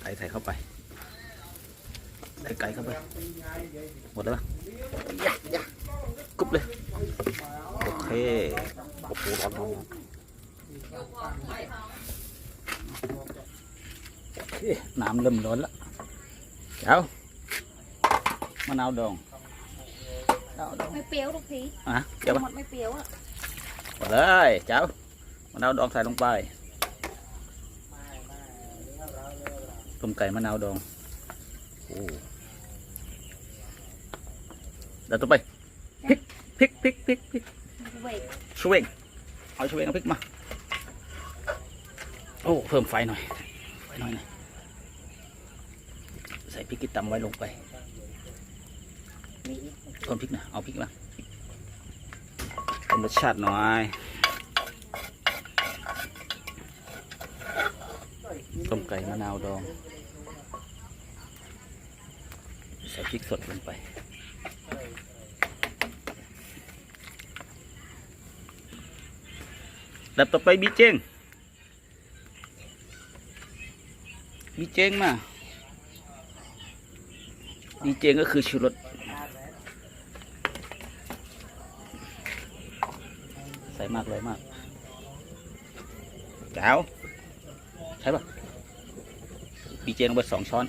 ใส่ใส่เข้าไปใส่ไก่เข้าไป หมดแล้วปะยะยะกรุบเลย โอเค โอ้โหร้อนร้อนร้อนโอเคน้ำเริ่มร้อนแล้วเจ้ามะนาวดองมะนาวดองไม่เปรี้ยวทุกทีอะเจ้าปะหมดไม่เปรี้ยวอะหมดเลยเจ้ามะนาวดองใส่ลงไป ต้มไก่มะนาวดอง โอ้แล้วต่อไปพริกพริกพริกพริกพริกเวกชเวงเอาชเวงเอาพริกมา โอ้เพิ่มไฟหน่อยไฟหน่อยหน่อยใส่พริกที่ตำไว้ลงไปนี่เพิ่มพริกนะเอาพริกมาเพิ่มรสชาติหน่อยต้มไก่มะนาวดอง ใส่พริกสดลงไป ดับต่อไปบีเจงบีเจงมาบีเจงก็คือชูรสใส่มากเลยมากแจ๋วใช่ปะบีเจงลงไปสองช้อน